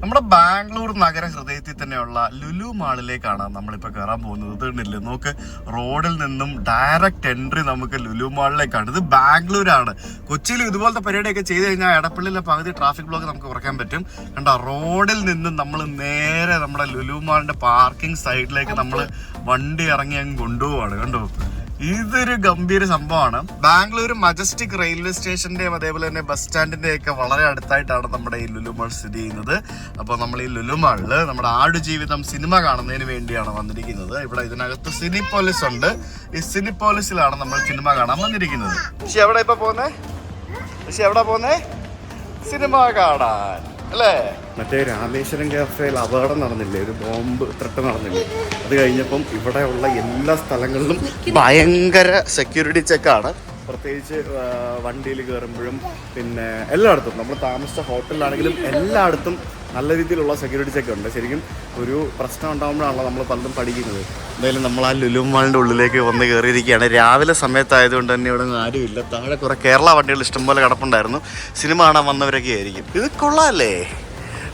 നമ്മുടെ ബാംഗ്ലൂർ നഗര ഹൃദയത്തിൽ തന്നെയുള്ള ലുലു മാളിലേക്കാണ് നമ്മളിപ്പോൾ കയറാൻ പോകുന്നത്. കണ്ടില്ലേ? നോക്ക് റോഡിൽ നിന്നും ഡയറക്റ്റ് എൻട്രി നമുക്ക് ലുലു മാളിലേക്കാണ്. ഇത് ബാംഗ്ലൂരാണ്. കൊച്ചിയിൽ ഇതുപോലത്തെ പരിപാടിയൊക്കെ ചെയ്ത് കഴിഞ്ഞാൽ എടപ്പള്ളിയിലെ പകുതി ട്രാഫിക് ബ്ലോക്ക് നമുക്ക് കുറയ്ക്കാൻ പറ്റും. കണ്ടോ? റോഡിൽ നിന്നും നമ്മൾ നേരെ നമ്മുടെ ലുലു മാളിന്റെ പാർക്കിംഗ് സൈഡിലേക്ക് നമ്മൾ വണ്ടി ഇറങ്ങി അങ്ങ് കൊണ്ടുപോവാണ്. കണ്ടോ? ഇതൊരു ഗംഭീര സംഭവമാണ്. ബാംഗ്ലൂർ മജസ്റ്റിക് റെയിൽവേ സ്റ്റേഷന്റെയും അതേപോലെ തന്നെ ബസ് സ്റ്റാൻഡിന്റെ ഒക്കെ വളരെ അടുത്തായിട്ടാണ് നമ്മുടെ ഈ ലുലു മാൾ സ്ഥിതി ചെയ്യുന്നത്. അപ്പോൾ നമ്മൾ ഈ ലുലു മാളിൽ നമ്മുടെ ആടുജീവിതം സിനിമ കാണുന്നതിന് വേണ്ടിയാണ് വന്നിരിക്കുന്നത്. ഇവിടെ ഇതിനകത്ത് സിനി സിനിപോലിസ് ഉണ്ട്. ഈ സിനി സിനിപോലിസിലാണ് നമ്മൾ സിനിമ കാണാൻ വന്നിരിക്കുന്നത്. പക്ഷെ എവിടെ ഇപ്പൊ പോന്നേ പക്ഷെ എവിടെ പോന്നേ സിനിമ കാണാൻ. അല്ലേ? മറ്റേ രാമേശ്വരം കാഫേയിൽ അപകടം നടന്നില്ലേ? ഒരു ബോംബ് ത്രട്ട് നടന്നില്ലേ? അത് കഴിഞ്ഞപ്പം ഇവിടെയുള്ള എല്ലാ സ്ഥലങ്ങളിലും ഭയങ്കര സെക്യൂരിറ്റി ചെക്കാണ് പ്രത്യേകിച്ച് വണ്ടിയിൽ കയറുമ്പോഴും പിന്നെ എല്ലായിടത്തും. നമ്മൾ താമസിച്ച ഹോട്ടലിലാണെങ്കിലും എല്ലായിടത്തും നല്ല രീതിയിലുള്ള സെക്യൂരിറ്റി ചെക്ക് ഉണ്ട്. ശരിക്കും ഒരു പ്രശ്നം ഉണ്ടാകുമ്പോഴാണല്ലോ നമ്മൾ പലതും പഠിക്കുന്നത്. എന്തായാലും നമ്മൾ ആ ലുലുമാളിന്റെ ഉള്ളിലേക്ക് വന്ന് കയറിയിരിക്കുകയാണ് രാവിലെ സമയത്തായതുകൊണ്ട് തന്നെ ഇവിടെ നിന്ന് ആരുമില്ല താഴെ കുറേ കേരള വണ്ടികൾ ഇഷ്ടംപോലെ കിടപ്പുണ്ടായിരുന്നു. സിനിമ കാണാൻ വന്നവരൊക്കെ ആയിരിക്കും. ഇത് കൊള്ളാമല്ലേ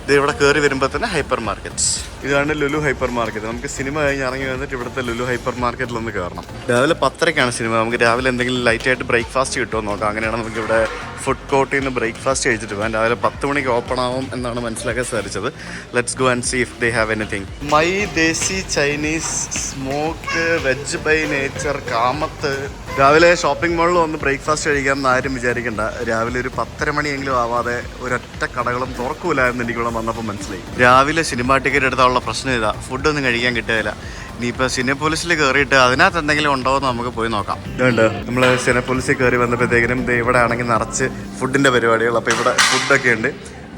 ഇത് ഇവിടെ കയറി വരുമ്പോൾ തന്നെ ഹൈപ്പർ മാർക്കറ്റ്സ് ഇതാണ് ലുലു ഹൈപ്പർ മാർക്കറ്റ് നമുക്ക് സിനിമ കഴിഞ്ഞ് ഇറങ്ങി വന്നിട്ട് ഇവിടുത്തെ ലുലു ഹൈപ്പർ മാർക്കറ്റിൽ ഒന്ന് കയറണം. രാവിലെ പത്തരക്കാണ് സിനിമ. നമുക്ക് രാവിലെ എന്തെങ്കിലും ലൈറ്റ് ആയിട്ട് ബ്രേക്ക്ഫാസ്റ്റ് കിട്ടുമോ നോക്കാം. അങ്ങനെയാണ് നമുക്ക് ഇവിടെ ഫുഡ് കോർട്ടിൽ നിന്ന് ബ്രേക്ക്ഫാസ്റ്റ് കഴിച്ചിട്ട് പോകാം. രാവിലെ പത്ത് മണിക്ക് ഓപ്പൺ ആവും എന്നാണ് മനസ്സിലാക്കാൻ സാധിച്ചത്. Let's go and see if they have anything my desi Chinese smoke veg by nature Kamath. രാവിലെ ഷോപ്പിംഗ് മാളിൽ വന്ന് ബ്രേക്ക്ഫാസ്റ്റ് കഴിക്കാൻ എന്ന് ആരും വിചാരിക്കണ്ട. രാവിലെ ഒരു പത്തര മണിയെങ്കിലും ആവാതെ ഒരൊറ്റ കടകളും തുറക്കൂലായിരുന്നു എനിക്ക് ഇവിടെ വന്നപ്പോൾ മനസ്സിലായി. രാവിലെ സിനിമ ടിക്കറ്റ് എടുത്താലുള്ള പ്രശ്നം ഇതാ. ഫുഡൊന്നും കഴിക്കാൻ കിട്ടുകയില്ല ഇനിയിപ്പോൾ പോലീസിൽ കയറിയിട്ട് അതിനകത്ത് എന്തെങ്കിലും ഉണ്ടോ എന്ന് നമുക്ക് പോയി നോക്കാം. ഇതുണ്ട്. നമ്മൾ പോലീസിൽ കയറി വന്നപ്പോഴത്തേക്കിനും ഇവിടെ ആണെങ്കിൽ നിറച്ച് ഫുഡിന്റെ പരിപാടികൾ. അപ്പോൾ ഇവിടെ ഫുഡൊക്കെ ഉണ്ട്.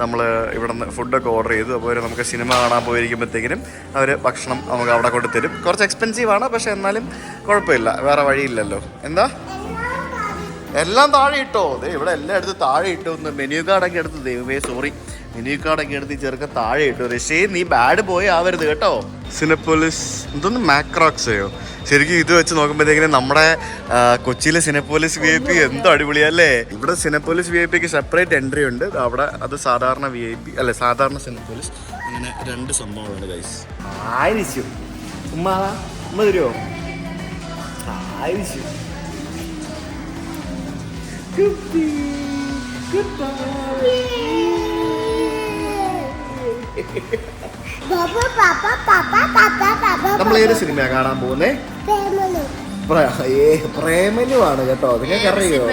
നമ്മൾ ഇവിടെ നിന്ന് ഫുഡൊക്കെ ഓർഡർ ചെയ്തു. അപ്പോൾ നമുക്ക് സിനിമ കാണാൻ പോയിരിക്കുമ്പോഴത്തേക്കിനും അവർ ഭക്ഷണം നമുക്ക് അവിടെ കൊണ്ട് തരും. കുറച്ച് എക്സ്പെൻസീവ് ആണ്. പക്ഷെ എന്നാലും കുഴപ്പമില്ല. വേറെ വഴിയില്ലല്ലോ. എന്താ? എല്ലാം താഴെ ഇട്ടോ? ദേ ഇവിടെ എല്ലാം എടുത്ത് താഴെ ഇട്ടു എന്ന് മെനു കാർഡൊക്കെ എടുത്ത്. ദൈവമേ സോറി മെനു കാർഡൊക്കെ എടുത്ത് ചെറുക്ക താഴെ ഇട്ടു. ഋഷി നീ ബാഡ് പോയി ആവരുത് കേട്ടോ. സിനപ്പോളിസ് എന്തോന്ന് മാക്രോക്സയോ ശരിക്കും ഇത് വെച്ച് നോക്കുമ്പോഴത്തേക്കിനും നമ്മുടെ കൊച്ചിയിലെ സിനപ്പോളിസ് വി ഐ പി എന്തോ അടിപൊളിയല്ലേ? ഇവിടെ സിനപ്പോളിസ് വി ഐ പിക്ക് സെപ്പറേറ്റ് എൻട്രി ഉണ്ട്. അവിടെ അത് സാധാരണ വി ഐ പി അല്ലെ സാധാരണ സിനപ്പോളിസ് അങ്ങനെ രണ്ട് സംഭവങ്ങളുണ്ട് ഗൈസ് ആയിരിച്ചു. ഉമ്മ ഉമ്മ തരുമോ ആയിരിക്കും Good papa, papa, papa. നമ്മൾ ഏത് സിനിമയാ കാണാൻ പോകുന്നേ? പ്രേമലു. ആണ് കേട്ടോ. നിങ്ങൾക്ക് അറിയോ?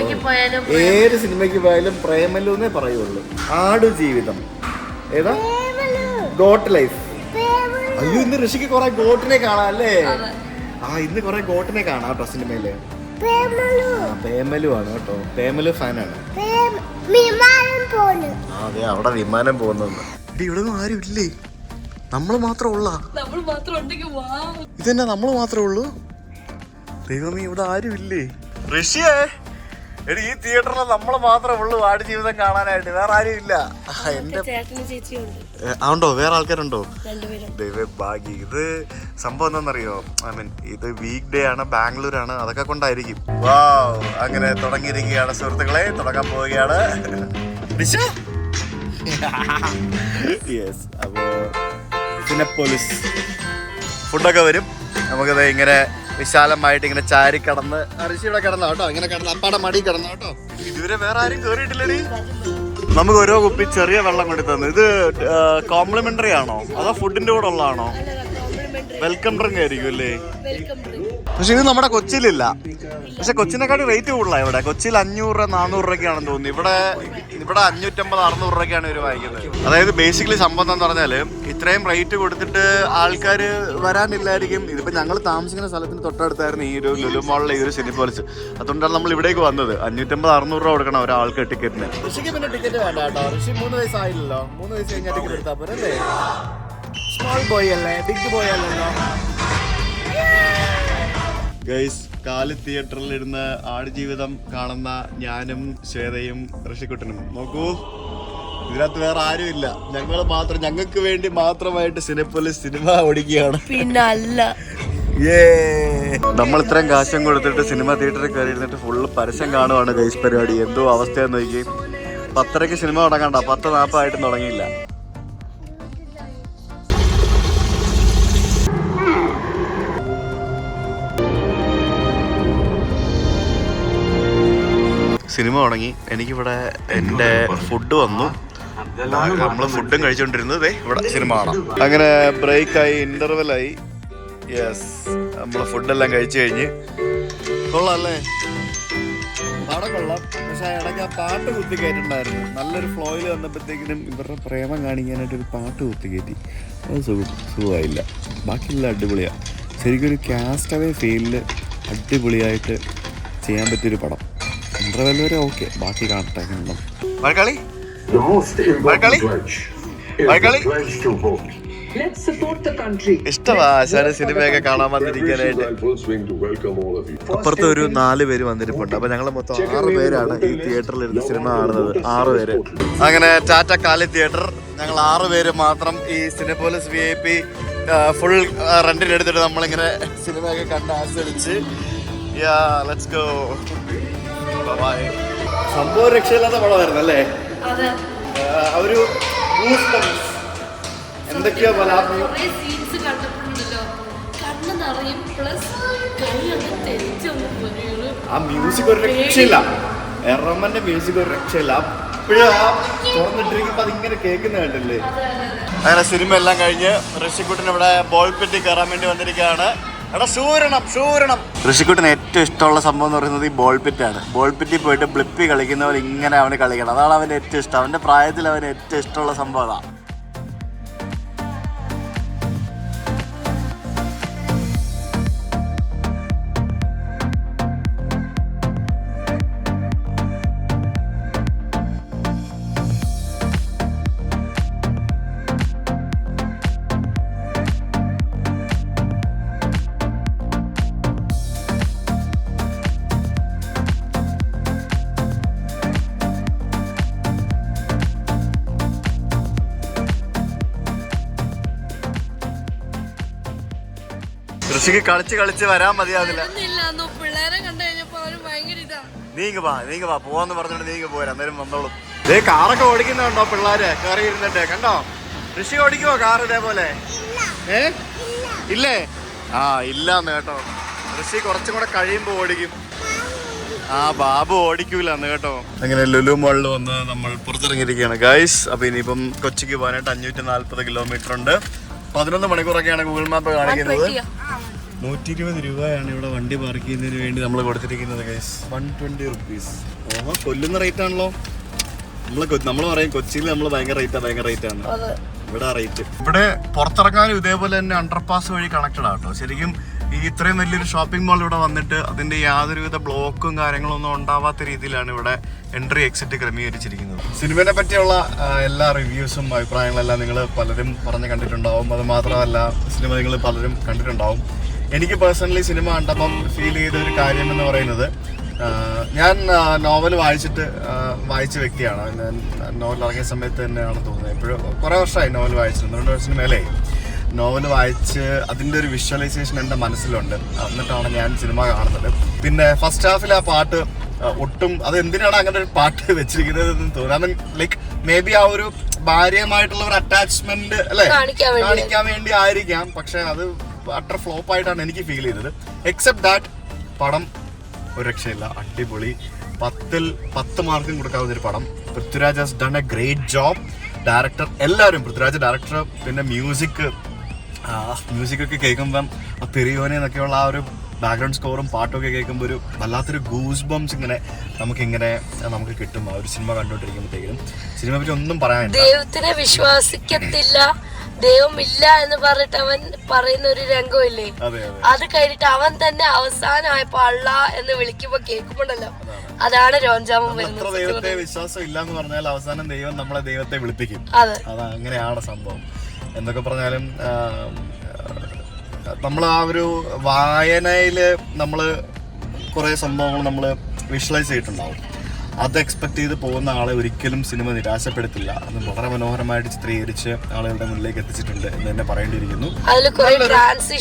ഏത് സിനിമയ്ക്ക് പോയാലും പ്രേമലു എന്നേ പറയുള്ളൂ. ആടു ജീവിതം. ഏതാ. Goat life. അയ്യോ ഇന്ന് ഋഷിക്ക് കുറെ ഗോട്ടിനെ കാണാം അല്ലേ? ആ ഇന്ന് കുറെ ഗോട്ടിനെ കാണാം കേട്ടോ സിനിമയിൽ. പേമലു ആണ് കേട്ടോ. പേമലു ഫാനാണ്. അതെ അവിടെ വിമാനം പോകുന്നത് ഇവിടെ ഒന്നും ആരും ഇല്ലേ നമ്മൾ മാത്രം ഉള്ള. നമ്മൾ മാത്രം ഉണ്ടെങ്കിൽ വാ. ഇതെന്നാ നമ്മൾ മാത്രമേ ഉള്ളൂ. ദൈവമേ ഇവിടെ ആരും ഇല്ലേ ഋഷിയേ എടി ഈ തിയേറ്ററിൽ നമ്മൾ മാത്രമേ ഉള്ളൂ ആട് ജീവിതം കാണാനായിട്ട്. വേറെ ആരും ഇല്ല. ആ, എന്റെ ആണ്ടോ ഉണ്ടോ. വേറെ ആൾക്കാരുണ്ടോ? രണ്ടുപേരും. ദൈവ ഭാഗ്യം. ഇത് സംഭവം എന്താണെന്നറിയോ? ഐ മീൻ ഇത് വീക്ക് ഡേ ആണ് ബാംഗ്ലൂർ ആണ് അതൊക്കെ കൊണ്ടായിരിക്കും. വാ അങ്ങനെ തുടങ്ങിയിരിക്കുകയാണ് സുഹൃത്തുക്കളെ. തുടങ്ങാൻ പോവുകയാണ്. യെസ് അപ്പോ സിനപ്പോലിസ് ഫുഡൊക്കെ വരും. നമുക്കത് ഇങ്ങനെ വിശാലമായിട്ട് ഇങ്ങനെ ചാരി കടന്ന് അരിശിയുടെ കിടന്ന കേട്ടോ ഇങ്ങനെ കിടന്ന് അപ്പാടെ മടി കിടന്ന കേട്ടോ. ഇതുവരെ വേറെ ആരും കേറിയിട്ടില്ലടി. നമുക്ക് ഓരോ കുപ്പി ചെറിയ വെള്ളം കൊണ്ടു തന്നു ഇത് കോംപ്ലിമെന്ററി ആണോ? അതോ ഫുഡിന്റെ കൂടെ ഉള്ളതാണോ? വെൽക്കം ഡ്രിങ്ക് ആയിരിക്കും അല്ലേ പക്ഷെ ഇത് നമ്മുടെ കൊച്ചിയിലില്ല പക്ഷെ കൊച്ചിനെക്കാട്ടി റേറ്റ് കൂടുതലാണ് ഇവിടെ. കൊച്ചിയിൽ അഞ്ഞൂറ് രൂപ നാനൂറ് രൂപയ്ക്കാണെന്ന് തോന്നുന്നു. ഇവിടെ ഇവിടെ അഞ്ഞൂറ്റമ്പത് അറുന്നൂറ് രൂപയ്ക്കാണ് ഇവർ വാങ്ങിക്കുന്നത്. അതായത് ബേസിക്കലി സംഭവം എന്ന് പറഞ്ഞാൽ ഇത്രയും റേറ്റ് കൊടുത്തിട്ട് ആൾക്കാർ വരാനില്ലായിരിക്കും. ഇതിപ്പോൾ ഞങ്ങൾ താമസിക്കുന്ന സ്ഥലത്തിന് തൊട്ടടുത്തായിരുന്നു ഈ ഒരു ലുലു മോളിലെ ഈ ഒരു സിനിപോളിസ് അതുകൊണ്ടാണ് നമ്മൾ ഇവിടേക്ക് വന്നത്. അഞ്ഞൂറ്റമ്പത് അറുന്നൂറ് രൂപ കൊടുക്കണം ഒരാൾക്ക് ടിക്കറ്റിന് ഋഷിക്ക് പിന്നെ ടിക്കറ്റ് വേണ്ട കേട്ടോ. ഋഷി മൂന്ന് വയസ്സായില്ലല്ലോ. മൂന്ന് വയസ്സ് കഴിഞ്ഞാൽ ടിക്കറ്റ് എടുത്താൽ പോരെ അല്ലേ സ്മോൾ ബോയ് അല്ലേ? ബിഗ് ബോയ് അല്ലല്ലോ. ഗൈസ് കാലി തിയേറ്ററിൽ ഇരുന്ന് ആടുജീവിതം കാണുന്ന ഞാനും ശ്വേതയും ഋഷിക്കുട്ടനും. നോക്കൂ ഇതിനകത്ത് വേറെ ആരും ഇല്ല. ഞങ്ങൾ മാത്രം ഞങ്ങൾക്ക് വേണ്ടി മാത്രമായിട്ട് സിനിപ്പോലിസ് സിനിമ ഓടിക്കുകയാണ്. പിന്നല്ല. നമ്മൾ ഇത്രയും കാശം കൊടുത്തിട്ട് സിനിമ തിയേറ്ററിൽ കയറി ഇരുന്നിട്ട് ഫുള്ള് പരസ്യം കാണുവാണ് ഗൈസ് പരിപാടി. എന്തോ അവസ്ഥയെന്ന് നോക്കി പത്തരയ്ക്ക് സിനിമ തുടങ്ങണ്ട. പത്ത് നാൽപ്പതായിട്ടും തുടങ്ങിയില്ല. സിനിമ തുടങ്ങി. എനിക്കിവിടെ എന്റെ ഫുഡ് വന്നു. നമ്മൾ ഫുഡും കഴിച്ചുകൊണ്ടിരുന്നത് ദേ ഇവിടെ സിനിമ കാണാം. അങ്ങനെ ബ്രേക്കായി ഇന്റർവെലായി. യെസ് നമ്മൾ ഫുഡെല്ലാം കഴിച്ചു കഴിഞ്ഞ്. കൊള്ളാം അല്ലേ പാടം കൊള്ളാം. പക്ഷെ ഇടയ്ക്ക് ആ പാട്ട് കുത്തി കയറ്റുണ്ടായിരുന്നു നല്ലൊരു ഫ്ലോയിൽ വന്നപ്പോഴത്തേക്കിനും ഇവരുടെ പ്രേമം കാണിക്കാനായിട്ട് ഒരു പാട്ട് കുത്തി കയറ്റി അത് സുഖം സുഖമായില്ല. ബാക്കിയെല്ലാം അടിപൊളിയാണ് ശരിക്കും ഒരു കാസ്റ്റ് അവേ ഫീലിൽ അടിപൊളിയായിട്ട് ചെയ്യാൻ പറ്റിയൊരു പടം. ഇന്റർവെൽ വരെ ഓക്കെ ബാക്കി കാണട്ടെ കണ്ടം മഴക്കളി the country. ഇഷ്ടമാ ആശാന സിനിമയൊക്കെ കാണാൻ വന്നിരിക്കാനായിട്ട്. അപ്പുറത്ത് ഒരു നാല് പേര് വന്നിരിപ്പുണ്ട്. അപ്പൊ ഞങ്ങൾ മൊത്തം ആറ് പേരാണ് ഈ തിയേറ്ററിൽ ഇരുന്ന് സിനിമ കാണുന്നത്. ആറ് പേര്. അങ്ങനെ ടാറ്റ കാലി തിയേറ്റർ ഞങ്ങൾ ആറ് പേര് മാത്രം ഈ Cinepolis V I P full റെന്റിനെടുത്തിട്ട് നമ്മളിങ്ങനെ സിനിമയൊക്കെ കണ്ട് ആസ്വദിച്ച്. യാ ലെറ്റ്സ് ഗോ സംഭവം രക്ഷയില്ലാത്ത പടമായിരുന്നു അല്ലേ? അതെ. ഒരു എന്തൊക്കെയോ പല കുറേ സീൻസ് കണ്ടപ്പോഴുണ്ടല്ലോ കണ്ണ് നിറയും പ്ലസ് ആ മ്യൂസിക് ഒരു രക്ഷയില്ല. എറമ്മന്റെ മ്യൂസിക് ഒരു രക്ഷയില്ല. അപ്പോഴും ആ തുറന്നിട്ടിരിക്കുമ്പോ അതിങ്ങനെ കേൾക്കുന്ന കണ്ടില്ലേ? അങ്ങനെ സിനിമ എല്ലാം കഴിഞ്ഞ് ഋഷിക്കുട്ടൻ ഇവിടെ ബോൾ പെട്ടി കയറാൻ വേണ്ടി വന്നിരിക്കുകയാണ്. ഋഷിക്കുട്ടന് ഏറ്റവും ഇഷ്ടമുള്ള സംഭവം എന്ന് പറയുന്നത് ഈ ബോൾ പിറ്റാണ് ബോൾ പിറ്റിൽ പോയിട്ട് ബ്ലിപ്പി കളിക്കുന്നവർ ഇങ്ങനെ അവന് കളിക്കണം. അതാണ് അവന്റെ ഏറ്റവും ഇഷ്ടം. അവന്റെ പ്രായത്തിൽ അവന് ഏറ്റവും ഇഷ്ടമുള്ള സംഭവം അതാ. ഋഷിക്ക് കളിച്ച് കളിച്ച് വരാൻ മതിയാവില്ല. ഇല്ലാന്നോ പിള്ളേരെ കണ്ടു കഴിഞ്ഞപ്പോ അവർ ഭയങ്കര ഇതാ. നീങ്ങ വാ നീങ്ങ വാ. പോവാന്ന് പറഞ്ഞിട്ട് നീങ്ങ പോരാ. അന്നേരം വന്നോളും. ദേ കാറൊക്കെ ഓടിക്കുന്നുണ്ടോ പിള്ളേര്? കയറി ഇരുന്നിട്ട്. കണ്ടോ? ഋഷി ഓടിക്കുവോ കാർ ഇതേപോലെ? ഏ? ഇല്ലേ. ആ ഇല്ലാന്ന് കേട്ടോ ഋഷി കുറച്ചും കൂടെ കഴിയുമ്പോ ഓടിക്കും. ആ ബാബു ഓടിക്കൂലെന്ന് കേട്ടോ. അങ്ങനെ ലുലു മോളിൽ വന്ന് നമ്മൾ പുറത്തിറങ്ങിയിരിക്കുകയാണ്. ഗൈസ് അപ്പൊ ഇനിയിപ്പം കൊച്ചിക്ക് പോകാനായിട്ട് അഞ്ഞൂറ്റി നാല്പത് കിലോമീറ്റർ ഉണ്ട്. പതിനൊന്ന് മണിക്കൂറൊക്കെയാണ് ഗൂഗിൾ മാപ്പ് കാണിക്കുന്നത്. നൂറ്റി ഇരുപത് രൂപയാണ് ഇവിടെ വണ്ടി പാർക്ക് ചെയ്യുന്നതിന് വേണ്ടി നമ്മൾ കൊടുത്തിരിക്കുന്നത് ഗൈസ് വൺ ട്വന്റി റുപ്പീസ് ഓഹോ കൊല്ലുന്ന റേറ്റ് ആണല്ലോ. നമ്മൾ നമ്മൾ പറയും കൊച്ചിയിൽ നമ്മൾ ഭയങ്കര റേറ്റാ ഭയങ്കര റേറ്റ് ആണ്. ഇവിടെ റേറ്റ് ഇവിടെ പുറത്തിറങ്ങാനും ഇതേപോലെ തന്നെ അണ്ടർപാസ് വഴി കണക്റ്റഡ് ആട്ടോ ശരിക്കും ഈ ഇത്രയും വലിയൊരു ഷോപ്പിംഗ് മാൾ ഇവിടെ വന്നിട്ട് അതിന്റെ യാതൊരുവിധ ബ്ലോക്കും കാര്യങ്ങളും ഒന്നും ഉണ്ടാവാത്ത രീതിയിലാണ് ഇവിടെ എൻട്രി എക്സിറ്റ് ക്രമീകരിച്ചിരിക്കുന്നത്. സിനിമയെ പറ്റിയുള്ള എല്ലാ റിവ്യൂസും അഭിപ്രായങ്ങളെല്ലാം നിങ്ങൾ പലരും പറഞ്ഞു കണ്ടിട്ടുണ്ടാവും. അത് മാത്രമല്ല സിനിമ നിങ്ങൾ പലരും കണ്ടിട്ടുണ്ടാവും. എനിക്ക് പേഴ്സണലി സിനിമ കണ്ടപ്പം ഫീൽ ചെയ്ത ഒരു കാര്യം എന്ന് പറയുന്നത് ഞാൻ നോവൽ വായിച്ചിട്ട് വായിച്ച വ്യക്തിയാണ്. ഞാൻ നോവൽ ഇറങ്ങിയ സമയത്ത് തന്നെയാണ് തോന്നുന്നത്. എപ്പോഴും കുറേ വർഷമായി നോവൽ വായിച്ചിട്ടുണ്ട്. രണ്ട് വർഷത്തിന് മേലെ നോവൽ വായിച്ച് അതിന്റെ ഒരു വിഷ്വലൈസേഷൻ എന്റെ മനസ്സിലുണ്ട്. എന്നിട്ടാണ് ഞാൻ സിനിമ കാണുന്നത്. പിന്നെ ഫസ്റ്റ് ഹാഫിൽ ആ പാട്ട് ഒട്ടും അത് എന്തിനാണ് അങ്ങനെ ഒരു പാട്ട് വെച്ചിരിക്കുന്നത് എന്ന് തോന്നുന്നു ലൈക്ക് മേ ബി ആ ഒരു ഭാര്യയുമായിട്ടുള്ള ഒരു അറ്റാച്ച്മെന്റ് അല്ലെ? കാണിക്കാൻ വേണ്ടി. കാണിക്കാൻ വേണ്ടി ആയിരിക്കാം. പക്ഷെ അത് അട്ടർ ഫ്ലോപ്പ് ആയിട്ടാണ് എനിക്ക് ഫീൽ ചെയ്തത്. എക്സെപ്റ്റ് ദാറ്റ് പടം ഒരു രക്ഷയില്ല. അടിപൊളി. പത്തിൽ പത്ത് മാർക്കും കൊടുക്കാവുന്ന ഒരു പടം. Prithviraj has done a great job director എല്ലാവരും പൃഥ്വിരാജ് ഡയറക്ടർ പിന്നെ മ്യൂസിക് മ്യൂസിക് ഒക്കെ കേൾക്കുമ്പം ആ പെരിയോനെ എന്നൊക്കെയുള്ള ആ ഒരു ബാക്ക്ഗ്രൗണ്ട് സ്കോറും പാട്ടൊക്കെ കേൾക്കുമ്പോൾ ഒരു വല്ലാത്തൊരു ഗൂസ് ബംസ് ഇങ്ങനെ നമുക്കിങ്ങനെ നമുക്ക് കിട്ടും. ആ ഒരു സിനിമ കണ്ടോണ്ടിരിക്കുമ്പോഴത്തേക്കും സിനിമയെ പറ്റി ഒന്നും പറയാനില്ല. ദൈവത്തിനെ വിശ്വസിക്കത്തില്ല. ദൈവമില്ല എന്ന് പറഞ്ഞിട്ട് അവൻ പറയുന്ന ഒരു രംഗമില്ലേ? അതെ കഴിഞ്ഞിട്ട് അവൻ തന്നെ അവസാനമായപ്പോ അള്ള എന്ന് വിളിക്കുമ്പോ കേൾക്കുമ്പോണ്ടല്ലോ. അതാണ്. രോഞ്ചാമം വരുന്നത്. ദൈവത്തെ വിശ്വാസം ഇല്ല എന്ന് പറഞ്ഞാൽ അവസാനം ദൈവം നമ്മളെ ദൈവത്തെ വിളിപ്പിക്കും. അത്. അങ്ങനെയാണ് സംഭവം. എന്തൊക്കെ പറഞ്ഞാലും നമ്മൾ ആ ഒരു വായനയിൽ നമ്മൾ കുറേ സംഭവങ്ങൾ നമ്മൾ വിഷ്വലൈസ് ചെയ്തിട്ടുണ്ടാവും. അത് എക്സ്പെക്ട് ചെയ്ത് പോകുന്ന ആളെ ഒരിക്കലും സിനിമ നിരാശപ്പെടുത്തില്ല അത് വളരെ മനോഹരമായിട്ട് ചിത്രീകരിച്ച് ആളുകളുടെ മുന്നിലേക്ക് എത്തിച്ചിട്ടുണ്ട് എന്ന് തന്നെ പറയേണ്ടിയിരിക്കുന്നു.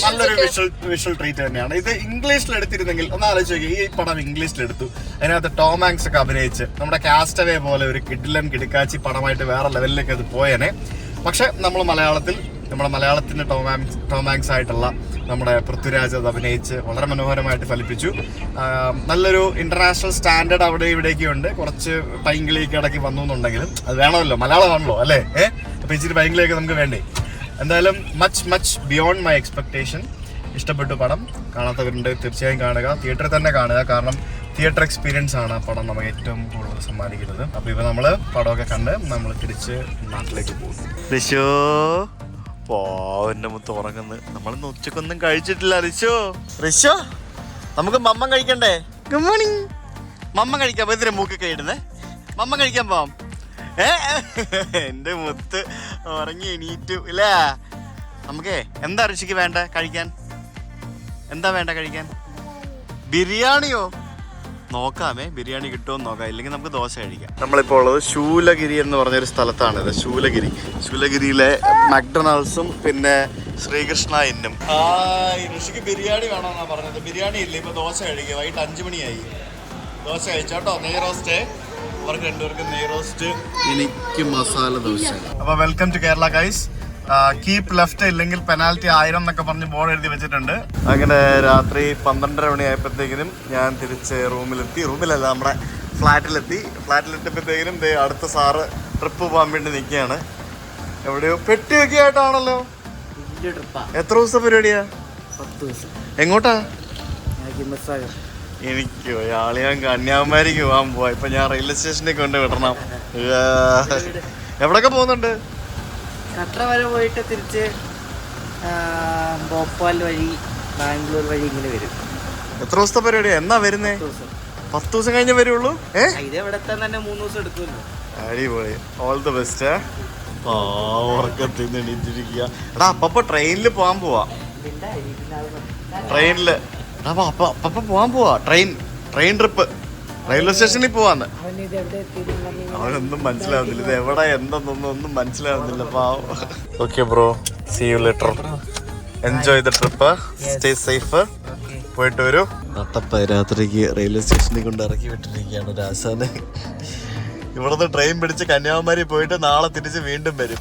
നല്ലൊരു- വിഷ്വൽ വിഷ്വൽ ട്രീറ്റ് തന്നെയാണ്. ഇത് ഇംഗ്ലീഷിൽ എടുത്തിരുന്നെങ്കിൽ ഒന്ന് ആലോചിച്ച് നോക്കി ഈ പടം ഇംഗ്ലീഷിൽ എടുത്തു അതിനകത്ത് ടോം ആങ്സ് ഒക്കെ അഭിനയിച്ച് നമ്മുടെ കാസ്റ്റവേ പോലെ ഒരു കിഡിലൻ കിടുക്കാച്ചി പടമായിട്ട് വേറെ ലെവലിലേക്ക് അത് പോയേനെ. പക്ഷെ നമ്മൾ മലയാളത്തിൽ നമ്മുടെ മലയാളത്തിന്റെ ടോം ഹാങ്ക്സ് ടോം ഹാങ്ക്സ് ആയിട്ടുള്ള നമ്മുടെ പൃഥ്വിരാജ് അത് അഭിനയിച്ച് വളരെ മനോഹരമായിട്ട് ഫലിപ്പിച്ചു. നല്ലൊരു ഇന്റർനാഷണൽ സ്റ്റാൻഡേർഡ് അവിടെ ഇവിടേക്ക് ഉണ്ട്. കുറച്ച് പൈങ്കിളിയൊക്കെ ഇടയ്ക്ക് വന്നു എന്നുണ്ടെങ്കിലും അത് വേണമല്ലോ മലയാളമാണല്ലോ അല്ലേ? ഏഹ് അപ്പൊ ഇച്ചിരി പൈങ്കിളിയൊക്കെ നമുക്ക് വേണ്ടേ? എന്തായാലും much much beyond my expectation ഇഷ്ടപ്പെട്ടു പടം കാണാത്തവരുണ്ട് തീർച്ചയായും കാണുക. തിയേറ്ററിൽ തന്നെ കാണുക. കാരണം തിയേറ്റർ എക്സ്പീരിയൻസ് ആണ് ആ പടം നമുക്ക് ഏറ്റവും കൂടുതൽ സമ്മാനിക്കുന്നത്. അപ്പൊ ഇപ്പൊ നമ്മൾ പടമൊക്കെ കണ്ട് നമ്മൾ തിരിച്ച് നാട്ടിലേക്ക് പോകും. ഋഷോ എന്റെ മുത്ത് ഉറങ്ങുന്നു നമ്മളൊന്നും ഉച്ചക്കൊന്നും കഴിച്ചിട്ടില്ല ഋഷോ ഋഷോ നമുക്ക് മമ്മ കഴിക്കണ്ടേ? ഗുഡ് മോർണിംഗ് മമ്മ കഴിക്കാം. എന്തിനാ മൂക്കൊക്കെ ഇടുന്നേ. മമ്മ കഴിക്കാൻ പോവാം. ഏ? എന്റെ മുത്ത് ഉറങ്ങി എണീറ്റു ഇല്ലേ? നമുക്കേ എന്താ ഋഷിക്ക് വേണ്ട കഴിക്കാൻ? എന്താ വേണ്ട കഴിക്കാൻ? ബിരിയാണിയോ? നോക്കാമേ. ബിരിയാണി കിട്ടുമോ നോക്കാം. ഇല്ലെങ്കിൽ നമുക്ക് ദോശ കഴിക്കാം. നമ്മളിപ്പോൾ ഉള്ളത് ശൂലഗിരി എന്ന് പറഞ്ഞൊരു സ്ഥലത്താണിത് ശൂലഗിരി. ശൂലഗിരിയിലെ മക്ഡൊണാൾഡ്സും പിന്നെ ശ്രീകൃഷ്ണ ഇന്നും. ഋഷിക്ക് ബിരിയാണി വേണമെന്നാണ് പറഞ്ഞത്. ബിരിയാണി ഇല്ല? ഇപ്പൊ ദോശ കഴിക്കുക. വൈകിട്ട് അഞ്ചു മണിയായി. ദോശ കഴിച്ചോട്ടോ നെയ് റോസ്റ്റ്. അവർക്ക് രണ്ടുപേർക്കും നെയ് റോസ്റ്റ്. എനിക്ക് മസാല ദോശ. അപ്പൊ welcome to Kerala guys keep left ഇല്ലെങ്കിൽ പെനാൽറ്റി ആയിരം എന്നൊക്കെ പറഞ്ഞ് ബോർഡ് എഴുതി വെച്ചിട്ടുണ്ട്. അങ്ങനെ രാത്രി പന്ത്രണ്ടര മണിയായപ്പോഴത്തേക്കിനും ഞാൻ തിരിച്ച് റൂമിലെത്തി. റൂമിലല്ല നമ്മുടെ ഫ്ലാറ്റിലെത്തി. ഫ്ലാറ്റിലെത്തിയപ്പോഴത്തേക്കിനും ദേ അടുത്ത സാറ് ട്രിപ്പ് പോകാൻ വേണ്ടി നിൽക്കുകയാണ്. എവിടെയോ പെട്ടിയൊക്കെ ആയിട്ടാണല്ലോ എത്ര ദിവസത്തെ പരിപാടിയാ? പത്ത് ദിവസം. എങ്ങോട്ടാ? എനിക്കോ ആളിയാൻ കന്യാകുമാരിക്ക് പോകാൻ പോവാ. ഇപ്പൊ ഞാൻ റെയിൽവേ സ്റ്റേഷനിൽ കൊണ്ട് വിടണം. എവിടൊക്കെ പോകുന്നുണ്ട്? കട്ര വരെ പോയിട്ട് തിരിച്ച് ഭോപ്പാൽ വഴി ബാംഗ്ലൂർ വഴി ഇങ്ങനെ വരും. എത്ര ദിവസത്തെ പരിപാടിയാ? എന്നാ വരുന്നേ? പത്ത് ദിവസം. കഴിഞ്ഞ വരുള്ളൂ? ഏ? ആ, ഇത് എവിടെ എത്താൻ തന്നെ മൂന്ന് ദിവസം എടുക്കുമല്ലോ. അടിപൊളി. ഓൾ ദ ബെസ്റ്റ് ആ ഉറക്കത്തിൽ നിന്ന് എണീറ്റിരിക്കുക. എടാ അപ്പപ്പോ ട്രെയിനിൽ പോകാൻ പോവാ. അപ്പൊ അപ്പ അപ്പ പോവാൻ പോവാ. ട്രെയിൻ ട്രെയിൻ ട്രിപ്പ് റെയിൽവേ സ്റ്റേഷനിൽ പോവാന്ന്. അവനൊന്നും മനസ്സിലാവുന്നില്ല. ഇത് എവിടെ എന്തെന്നൊന്നും ഒന്നും മനസ്സിലാവുന്നില്ല okay bro see you later enjoy the trip stay safe പോയിട്ട് വരൂ. നട്ടപ്പ രാത്രിക്ക് റെയിൽവേ സ്റ്റേഷനിൽ കൊണ്ട് ഇറക്കി വിട്ടിരിക്കുകയാണ് രാസാന് ഇവിടുന്ന് ട്രെയിൻ പിടിച്ച് കന്യാകുമാരി പോയിട്ട് നാളെ തിരിച്ച് വീണ്ടും വരും.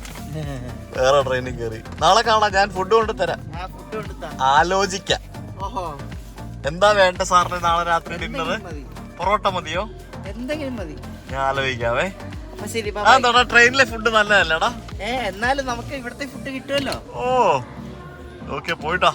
വേറെ ട്രെയിനിൽ കയറി നാളെ കാണാം. ഞാൻ ഫുഡ് കൊണ്ട് തരാം. ആ ഫുഡ് കൊടുത്താ ആലോചിക്കാം. ഓഹോ. എന്താ വേണ്ട സാറിന് നാളെ രാത്രി ഡിന്നർ പൊറോട്ട മതിയോ? എന്തെങ്കിലും മതി. ഞാൻ ആലോചിക്കാവേ. ശരി ആ ട്രെയിനിലെ ഫുഡ് നല്ലതല്ലേടാ? ഏ എന്നാലും നമുക്ക് ഇവിടുത്തെ ഫുഡ് കിട്ടുമല്ലോ. ഓ ഓക്കെ പോയിട്ടോ.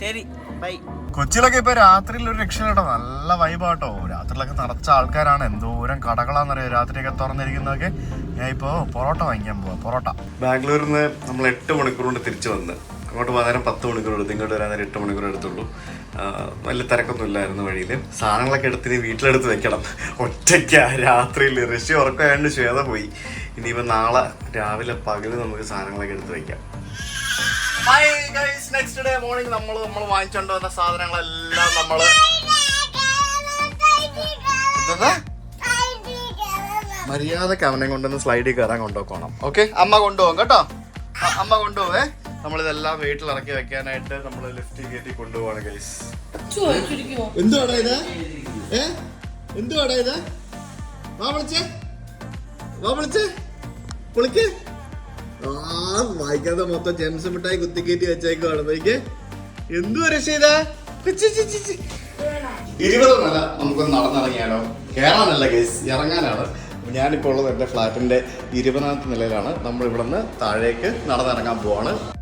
ശരി ബൈ കൊച്ചിയിലൊക്കെ ഇപ്പൊ രാത്രിയിൽ ഒരു രക്ഷയിട്ടോ നല്ല വൈബാട്ടോ രാത്രിയിലൊക്കെ നിറച്ച ആൾക്കാരാണ്. എന്തോരം കടകളാന്നറിയോ രാത്രിയൊക്കെ തുറന്നിരിക്കുന്നതൊക്കെ. ഞാൻ ഇപ്പോ പൊറോട്ട വാങ്ങിക്കാൻ പോവാ പൊറോട്ട. ബാംഗ്ലൂരിൽ നിന്ന് നമ്മൾ എട്ട് മണിക്കൂർ കൊണ്ട് തിരിച്ചു വന്ന്. അങ്ങോട്ട് പോകാൻ പത്ത് മണിക്കൂർ എടുത്തു. ഇങ്ങോട്ട് വരാൻ നേരം എട്ട് മണിക്കൂർ എടുത്തുള്ളൂ. വലിയ തിരക്കൊന്നും ഇല്ലായിരുന്നു വഴിയിൽ സാധനങ്ങളൊക്കെ എടുത്തിന് വീട്ടിലെടുത്ത് വെക്കണം. ഒറ്റയ്ക്ക്. രാത്രിയിൽ ഋഷി ഉറക്കാണ്ട് ശ്വേത പോയി. ഇനിയിപ്പോൾ നാളെ രാവിലെ പകൽ നമുക്ക് സാധനങ്ങളൊക്കെ എടുത്ത് വെക്കാം. നെക്സ്റ്റ് ഡേ മോർണിംഗ് നമ്മൾ നമ്മൾ വാങ്ങിച്ചോണ്ട് വന്ന സാധനങ്ങളെല്ലാം നമ്മൾ മര്യാദയ്ക്ക് അവനെ കൊണ്ടുവന്ന് സ്ലൈഡിൽ കയറാൻ കൊണ്ടുപോകണം ഓക്കെ അമ്മ കൊണ്ടുപോകും കേട്ടോ. അമ്മ കൊണ്ടുപോവേ നമ്മളിതെല്ലാം വീട്ടിൽ ഇറക്കി വെക്കാനായിട്ട് നമ്മൾ ലിഫ്റ്റ് കയറ്റി കൊണ്ടുപോവാണ് ഗൈസ് എന്തുവാടാ ഇത്? ഏ? എന്തുവാടാ ഇത്? വാ വിളിച്ചേ. വാ വിളിച്ചേ. വിളിക്ക്. ആ വായിക്കാതെ മൊത്തം ജെംസ് മിഠായി കുത്തിക്കയറ്റി വെച്ചേക്കുവാണ്. നോക്കിയേ. എന്തുവാ രക്ഷ ഇരുപതൊന്നല്ല നമുക്കൊന്ന് നടന്നിറങ്ങിയാലോ? കയറാനല്ല കേസ് ഇറങ്ങാനാണ്. ഞാനിപ്പോൾ ഉള്ളത് എന്റെ ഫ്ലാറ്റിന്റെ ഇരുപതാമത്തെ നിലയിലാണ്. നമ്മൾ ഇവിടെ നിന്ന് താഴേക്ക് നടന്നിറങ്ങാൻ പോവാണ്.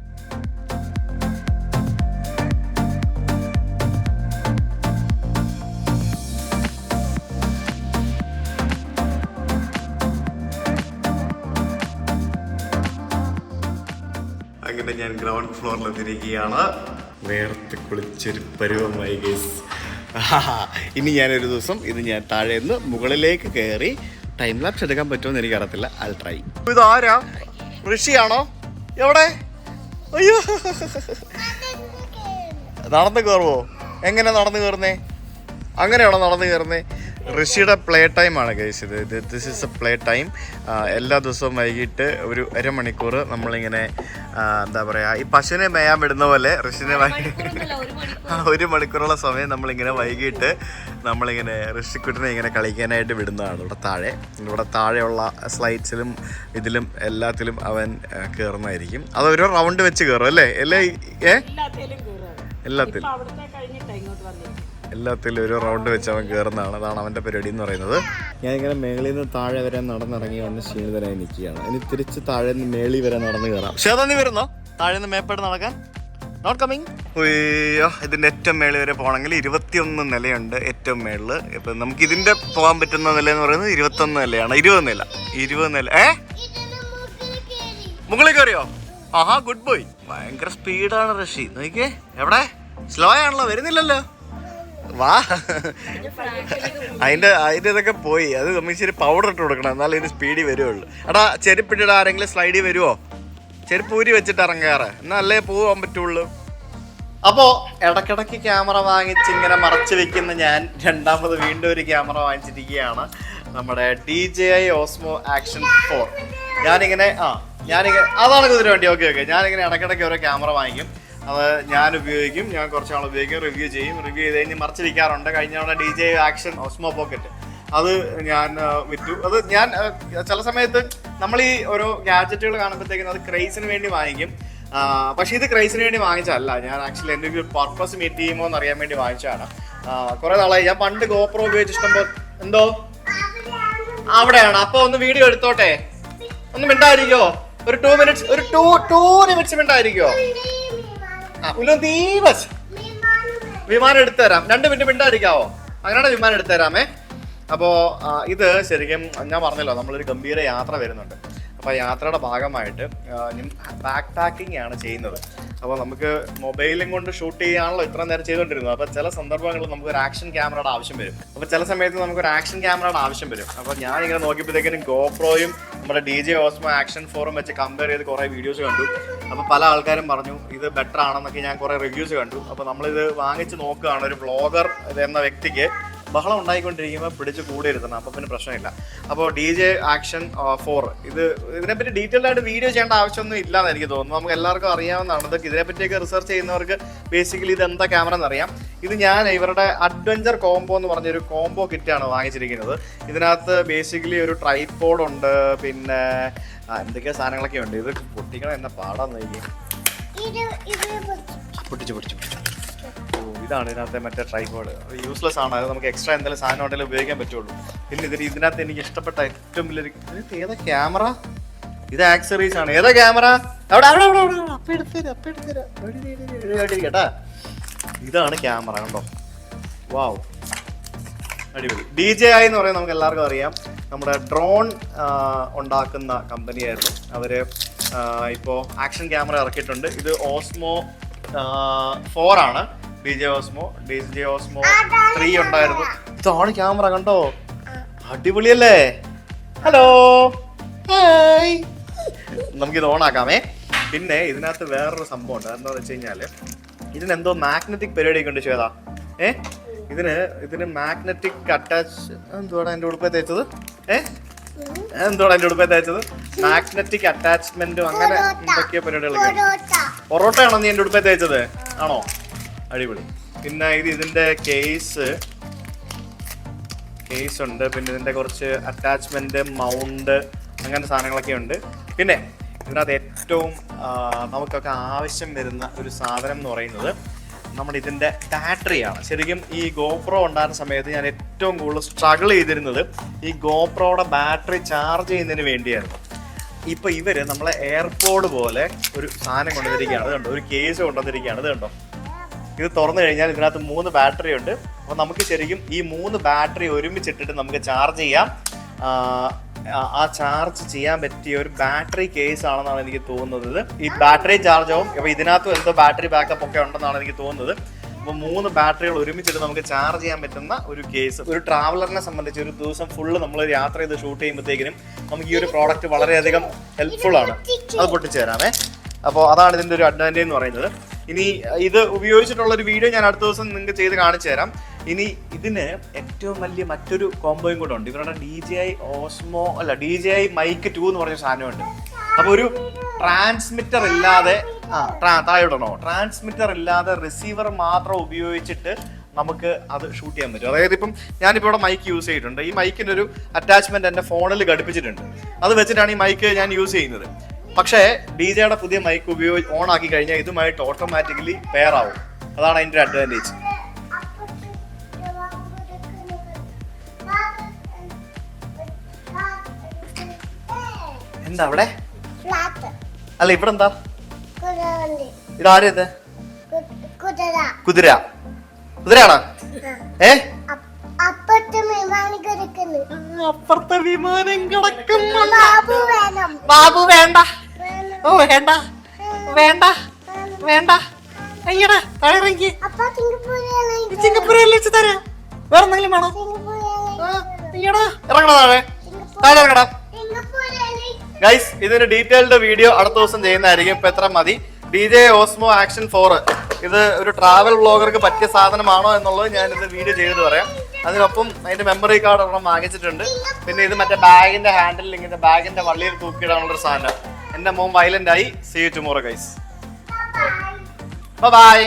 അങ്ങനെ ഞാൻ ഗ്രൗണ്ട് ഫ്ലോറിൽ എത്തിയിരിക്കുകയാണ്. വേർത്ത് കുളിച്ചൊരു പരുവമായി ഗേസ് ഇനി ഞാനൊരു ദിവസം ഇത് ഞാൻ താഴെ നിന്ന് മുകളിലേക്ക് കയറി ടൈം ലാപ്സ് എടുക്കാൻ പറ്റുമെന്ന് എനിക്ക് അറിയത്തില്ല അത് ട്രൈ ഇത് ആരാ ഋഷിയാണോ? എവിടെ? അയ്യോ. നടന്നു കയറുവോ? എങ്ങനെ നടന്നു കയറുന്നേ? അങ്ങനെയാണോ നടന്നു കയറുന്നേ? ഋഷിയുടെ പ്ലേ ടൈം ആണ് ഗൈസ് ഇത് this is a play time എല്ലാ ദിവസവും വൈകിട്ട് ഒരു അരമണിക്കൂർ നമ്മളിങ്ങനെ എന്താ പറയുക ഈ പശുവിനെ മേയാൻ വിടുന്ന പോലെ ഋഷിനെ ഒരു മണിക്കൂർ. ആ, ഒരു മണിക്കൂറുള്ള സമയം നമ്മളിങ്ങനെ വൈകിട്ട് നമ്മളിങ്ങനെ ഋഷിക്കുട്ടിനെ ഇങ്ങനെ കളിക്കാനായിട്ട് വിടുന്നതാണ്. ഇവിടെ താഴെ ഇവിടെ താഴെയുള്ള സ്ലൈഡ്സിലും ഇതിലും എല്ലാത്തിലും അവൻ കയറുന്നതായിരിക്കും അത് ഒരു റൗണ്ട് വെച്ച് കയറും അല്ലേ? അല്ലേ? ഏ? എല്ലാത്തിലും എല്ലാത്തിലും ഒരു റൗണ്ട് വെച്ച് അവൻ കയറുന്നതാണ് അതാണ് അവന്റെ പരിപാടി എന്ന് പറയുന്നത്. ഞാൻ ഇങ്ങനെ മേളിൽ നിന്ന് താഴെ വരെ നടന്നിറങ്ങി വന്ന് ക്ഷീണിതനായി നിൽക്കുകയാണ്. ഇനി തിരിച്ച് താഴെ നിന്ന് മേളി വരെ നടന്ന് കയറാം ശ്വേത നീ വരുന്നോ? താഴെ നിന്ന് മേപ്പാട് നടക്കാൻ? നോട്ട് കമ്മിങ് അയ്യോ ഇതിന്റെ ഏറ്റവും മേളിൽ വരെ പോകണമെങ്കിൽ ഇരുപത്തിയൊന്ന് നിലയുണ്ട് ഏറ്റവും മേളിൽ ഇപ്പം നമുക്ക് ഇതിന്റെ പോകാൻ പറ്റുന്ന നില എന്ന് പറയുന്നത് ഇരുപത്തൊന്ന് നിലയാണ്. ഇരുപത് നില. ഇരുപത് നില. ഏ? മുകളിൽ കയറിയോ ആഹാ ഗുഡ് ബോയ് ഭയങ്കര സ്പീഡാണ് റഷി. നോക്കിയേ എവിടെ? സ്ലോ ആണല്ലോ വരുന്നില്ലല്ലോ. വാ. അതിന്റെ അതിന്റെ ഇതൊക്കെ പോയി. അത് നമ്മൾ ഇച്ചിരി പൗഡർ ഇട്ട് കൊടുക്കണം. എന്നാലേ ഇതിന് സ്പീഡിൽ വരുവുള്ളൂ. എടാ ചെരുപ്പിട്ടിട ആരെങ്കിലും സ്ലൈഡിൽ വരുവോ? ചെരുപ്പ് ഊരി വെച്ചിട്ട് ഇറങ്ങാറ്. എന്നാലേ പോവാൻ പറ്റുള്ളൂ. അപ്പോ ഇടക്കിടക്ക് ക്യാമറ വാങ്ങിച്ച് ഇങ്ങനെ മറച്ചു വെക്കുന്ന ഞാൻ രണ്ടാമത് വീണ്ടും ഒരു ക്യാമറ വാങ്ങിച്ചിരിക്കുകയാണ്. നമ്മുടെ D J I Osmo action four ഞാനിങ്ങനെ ആ ഞാനിങ്ങനെ അതാണ് കുതിര വണ്ടി ഓക്കെ ഓക്കെ ഞാനിങ്ങനെ ഇടക്കിടക്ക് ഓരോ ക്യാമറ വാങ്ങിക്കും. അത് ഞാൻ ഉപയോഗിക്കും ഞാൻ കുറച്ച് നാൾ ഉപയോഗിക്കും റിവ്യൂ ചെയ്യും. റിവ്യൂ ചെയ്ത് കഴിഞ്ഞ് മറിച്ചിരിക്കാറുണ്ട്. കഴിഞ്ഞ തവണ D J action Osmo pocket അത് ഞാൻ വിറ്റു. അത് ഞാൻ ചില സമയത്ത് നമ്മൾ ഈ ഓരോ ഗാഡ്ജറ്റുകൾ കാണുമ്പോഴത്തേക്കും അത് ക്രൈസിന് വേണ്ടി വാങ്ങിക്കും. പക്ഷെ ഇത് ക്രൈസിന് വേണ്ടി വാങ്ങിച്ചതല്ല. ഞാൻ ആക്ച്വലി എന്റെ ഒരു പർപ്പസ് മീറ്റ് ചെയ്യുമോ എന്ന് അറിയാൻ വേണ്ടി വാങ്ങിച്ചതാണ്. കുറെ നാളായി. ഞാൻ പണ്ട് ഗോപ്രോ ഉപയോഗിച്ച് ഇഷ്ടംപോലെ എന്തോ? അവിടെയാണ്. അപ്പൊ ഒന്ന് വീഡിയോ എടുത്തോട്ടെ? ഒന്ന് മിണ്ടായിരിക്കോ ഒരു ടൂ മിനിറ്റ്സ് ഒരു ടൂ ടൂ മിനിറ്റ്സ് മിണ്ടായിരിക്കോ ഉലു ദീപസ് വിമാനം എടുത്തു തരാം രണ്ട് മിനിറ്റ് മിണ്ടായിരിക്കാവോ അങ്ങനെയാണ് വിമാനം എടുത്തു തരാമേ അപ്പോൾ ഇത് ശരിക്കും ഞാൻ പറഞ്ഞല്ലോ നമ്മളൊരു ഗംഭീര യാത്ര വരുന്നുണ്ട്. അപ്പോൾ യാത്രയുടെ ഭാഗമായിട്ട് ബാക്ക് പാക്കിംഗ് ആണ് ചെയ്യുന്നത്. അപ്പോൾ നമുക്ക് മൊബൈലും കൊണ്ട് ഷൂട്ട് ചെയ്യാണല്ലോ ഇത്ര നേരം ചെയ്തുകൊണ്ടിരുന്നത് അപ്പോൾ ചില സന്ദർഭങ്ങളിൽ നമുക്ക് ഒരു ആക്ഷൻ ക്യാമറയുടെ ആവശ്യം വരും. അപ്പോൾ ചില സമയത്ത് നമുക്ക് ഒരു ആക്ഷൻ ക്യാമറയുടെ ആവശ്യം വരും. അപ്പോൾ ഞാൻ ഇങ്ങനെ നോക്കിയപ്പോഴത്തേക്കും ഗോപ്രോയും നമ്മുടെ ഡി ജെ ഓസ്മോ ആക്ഷൻ ഫോറും വെച്ച് കമ്പയർ ചെയ്ത് കുറേ വീഡിയോസ് കണ്ടു. അപ്പോൾ പല ആൾക്കാരും പറഞ്ഞു ഇത് ബെറ്റർ ആണെന്നൊക്കെ ഞാൻ കുറേ റിവ്യൂസ് കണ്ടു. അപ്പോൾ നമ്മളിത് വാങ്ങിച്ച് നോക്കുകയാണ്. ഒരു വ്ളോഗർ എന്ന വ്യക്തിക്ക് ബഹളം ഉണ്ടായിക്കൊണ്ടിരിക്കുമ്പോൾ പിടിച്ച് കൂടെ ഇരുത്തണം. അപ്പം പിന്നെ പ്രശ്നമില്ല. അപ്പോൾ ഡി ജെ ആക്ഷൻ ഫോർ ഇത് ഇതിനെപ്പറ്റി ഡീറ്റെയിൽ ആയിട്ട് വീഡിയോ ചെയ്യേണ്ട ആവശ്യമൊന്നും ഇല്ലാന്ന് എനിക്ക് തോന്നുന്നു. നമുക്ക് എല്ലാവർക്കും അറിയാവുന്നതാണ്. ഇതൊക്കെ ഇതിനെപ്പറ്റിയൊക്കെ റിസർച്ച് ചെയ്യുന്നവർക്ക് ബേസിക്കലി ഇത് എന്താ ക്യാമറ എന്നറിയാം. ഇത് ഞാൻ ഇവരുടെ അഡ്വഞ്ചർ കോംബോ എന്ന് പറഞ്ഞൊരു കോംബോ കിറ്റാണ് വാങ്ങിച്ചിരിക്കുന്നത്. ഇതിനകത്ത് ബേസിക്കലി ഒരു ട്രൈപോഡ് ഉണ്ട് പിന്നെ എന്തൊക്കെ എന്തൊക്കെയോ സാധനങ്ങളൊക്കെ ഉണ്ട്. ഇത് പൊട്ടിക്കണം എന്ന പാടാന്ന് പൊട്ടിച്ചു പൊട്ടിച്ചു പൊട്ടിച്ചു. ഇതാണ് ഇതിനകത്തെ മറ്റേ ട്രൈബോർഡ് യൂസ്ലെസ് ആണ്. അത് നമുക്ക് എക്സ്ട്രാ എന്തെങ്കിലും സാധനം ഉണ്ടെങ്കിലും ഉപയോഗിക്കാൻ പറ്റുള്ളൂ. പിന്നെ ഇതിൽ ഇതിനകത്ത് എനിക്ക് ഇഷ്ടപ്പെട്ട ഏറ്റവും വലിയ ഏതാ ക്യാമറ ഇത് ആക്സറീസ് ആണ്. ഏതാ ക്യാമറ അവിടെ അവിടെ കേട്ടാ ഇതാണ് ക്യാമറ കണ്ടോ? വാവ് അടിപൊളി. ഡി ജെ ഐ എന്ന് പറയുന്നത് നമുക്ക് എല്ലാവർക്കും അറിയാം. നമ്മുടെ ഡ്രോൺ ഉണ്ടാക്കുന്ന കമ്പനിയായിരുന്നു. അവർ ഇപ്പോൾ ആക്ഷൻ ക്യാമറ ഇറക്കിയിട്ടുണ്ട്. ഇത് ഓസ്മോ ഫോർ ആണ്. D J Osmo D J Osmo three ഉണ്ടായിരുന്നു. ഇതാണ് ക്യാമറ കണ്ടോ? അടിപൊളിയല്ലേ? ഹലോ ഹായ് നമുക്കിത് ഓൺ ആക്കാമേ. പിന്നെ ഇതിനകത്ത് വേറൊരു സംഭവം ഉണ്ട്. എന്താണെന്ന് വെച്ച് കഴിഞ്ഞാൽ ഇതിനെന്തോ മാഗ്നറ്റിക് പരിപാടിയൊക്കെ ഉണ്ട് ശ്വേത. ഏ? ഇതിന് ഇതിന് മാഗ്നറ്റിക് അറ്റാച്ച് എന്തുവാണ് എന്റെ ഉടുപ്പേ തേച്ചത്? ഏ? എന്തുവാണ് എന്റെ ഉടുപ്പേ തേച്ചത്? മാഗ്നറ്റിക് അറ്റാച്ച്മെന്റും അങ്ങനെ എന്തൊക്കെയോ പരിപാടികളൊക്കെ പൊറോട്ടയാണോ നീ എന്റെ ഉടുപ്പേ തേച്ചത്? ആണോ? അടിപൊളി. പിന്നെ ഇത് ഇതിന്റെ കേസ് കേസ് ഉണ്ട്. പിന്നെ ഇതിന്റെ കുറച്ച് അറ്റാച്ച്മെന്റ് മൗണ്ട് അങ്ങനെ സാധനങ്ങളൊക്കെ ഉണ്ട്. പിന്നെ ഇതിനകത്ത് ഏറ്റവും നമുക്കൊക്കെ ആവശ്യം വരുന്ന ഒരു സാധനം എന്ന് പറയുന്നത് നമ്മുടെ ഇതിന്റെ ബാറ്ററിയാണ് ശരിക്കും ഈ ഗോപ്രോ ഉണ്ടായിരുന്ന സമയത്ത് ഞാൻ ഏറ്റവും കൂടുതൽ സ്ട്രഗിൾ ചെയ്തിരുന്നത് ഈ ഗോപ്രോയുടെ ബാറ്ററി ചാർജ് ചെയ്യുന്നതിന് വേണ്ടിയായിരുന്നു. ഇപ്പൊ ഇവർ നമ്മളെ എയർപോഡ് പോലെ ഒരു സാധനം കൊണ്ടുവന്നിരിക്കുകയാണ്. ഇത് കണ്ടോ? ഒരു കേസ് കൊണ്ടുവന്നിരിക്കുകയാണ്. ഇത് കണ്ടോ? ഇത് തുറന്നു കഴിഞ്ഞാൽ ഇതിനകത്ത് മൂന്ന് ബാറ്ററി ഉണ്ട്. അപ്പോൾ നമുക്ക് ശരിക്കും ഈ മൂന്ന് ബാറ്ററി ഒരുമിച്ചിട്ടിട്ട് നമുക്ക് ചാർജ് ചെയ്യാം. ആ, ചാർജ് ചെയ്യാൻ പറ്റിയ ഒരു ബാറ്ററി കേസ് ആണെന്നാണ് എനിക്ക് തോന്നുന്നത്. ഈ ബാറ്ററി ചാർജ് ആവും. അപ്പോൾ ഇതിനകത്തും എന്തോ ബാറ്ററി ബാക്കപ്പ് ഒക്കെ ഉണ്ടെന്നാണ് എനിക്ക് തോന്നുന്നത്. അപ്പോൾ മൂന്ന് ബാറ്ററികൾ ഒരുമിച്ചിട്ട് നമുക്ക് ചാർജ് ചെയ്യാൻ പറ്റുന്ന ഒരു കേസ് ഒരു ട്രാവലറിനെ സംബന്ധിച്ച് ഒരു ദിവസം ഫുള്ള് നമ്മൾ യാത്ര ചെയ്ത് ഷൂട്ട് ചെയ്യുമ്പോഴത്തേക്കിനും നമുക്ക് ഈ ഒരു പ്രോഡക്റ്റ് വളരെയധികം ഹെൽപ്ഫുൾ ആണ്. അത് പൊട്ടിച്ചു തരാമേ. അപ്പോൾ അതാണ് ഇതിന്റെ ഒരു അഡ്വാന്റേജ് എന്ന് പറയുന്നത്. ഇനി ഇത് ഉപയോഗിച്ചിട്ടുള്ള ഒരു വീഡിയോ ഞാൻ അടുത്ത ദിവസം നിങ്ങൾക്ക് ചെയ്ത് കാണിച്ചു തരാം. ഇനി ഇതിന് ഏറ്റവും വലിയ മറ്റൊരു കോംബോയും കൂടെ ഉണ്ട്. ഇവരുടെ ഡി ജെ ഐ ഓസ്മോ അല്ല D J I mic two എന്ന് പറഞ്ഞ സാധനമുണ്ട്. അപ്പോൾ ഒരു ട്രാൻസ്മിറ്റർ ഇല്ലാതെ ആ ട്രാ- ട്രാൻസ്മിറ്റർ ഇല്ലാതെ റിസീവർ മാത്രം ഉപയോഗിച്ചിട്ട് നമുക്ക് അത് ഷൂട്ട് ചെയ്യാൻ പറ്റും. അതായത് ഇപ്പം ഞാനിപ്പോൾ ഇവിടെ മൈക്ക് യൂസ് ചെയ്തിട്ടുണ്ട്. ഈ മൈക്കിന്റെ ഒരു അറ്റാച്ച്മെന്റ് എന്റെ ഫോണിൽ ഘടിപ്പിച്ചിട്ടുണ്ട്. അത് വെച്ചിട്ടാണ് ഈ മൈക്ക് ഞാൻ യൂസ് ചെയ്യുന്നത്. പക്ഷേ ഡി ജെയുടെ പുതിയ മൈക്ക് ഉപയോഗി ഓൺ ആക്കി കഴിഞ്ഞാൽ ഇതുമായിട്ട് ഓട്ടോമാറ്റിക്കലി പെയർ ആവും. അതാണ് അതിന്റെ ഒരു അഡ്വാന്റേജ് എന്താ അവിടെ? അല്ല ഇവിടെ എന്താ? ഇതാരത്? ഇതാരും ഇത് കുതിര. കുതിര കുതിരയാണോ? ഏ? അപ്പുറത്ത് വിമാനം കിടക്കുന്നു. ബാബു വേണം. ബാബു വേണ്ട. വേണം, ഓ വേണ്ട. വേണ്ട. വേണം. വേണ്ട. അയ്യടാ താഴെ ഇറങ്ങി അപ്പൊ സിംഗപ്പൂരിലാണ് സിംഗപ്പൂരിൽ വെച്ച് തരാം. വേറെ എന്തെങ്കിലും വേണോ? അയ്യടാ. ഇറങ്ങണ താഴെ. താഴെ ഇറങ്ങടാ. ഗൈസ് ഇതിന്റെ ഡീറ്റെയിൽഡ് വീഡിയോ അടുത്ത ദിവസം ചെയ്യുന്നതായിരിക്കും. ഇപ്പൊ എത്ര മതി? D J Osmo action four ഇത് ഒരു ട്രാവൽ ബ്ലോഗർക്ക് പറ്റിയ സാധനമാണോ എന്നുള്ളത് ഞാൻ ഇത് വീഡിയോ ചെയ്ത് പറയാം. അതിനൊപ്പം അതിന്റെ മെമ്മറി കാർഡ് ഒരെണ്ണം വാങ്ങിച്ചിട്ടുണ്ട്. പിന്നെ ഇത് മറ്റേ ബാഗിന്റെ ഹാൻഡിൽ ഇങ്ങനെ ബാഗിന്റെ വള്ളിയിൽ തൂക്കിയിടാനുള്ള ഒരു സാധനം. എന്റെ മോൻ വയലന്റ് ആയി. See tomorrow guys by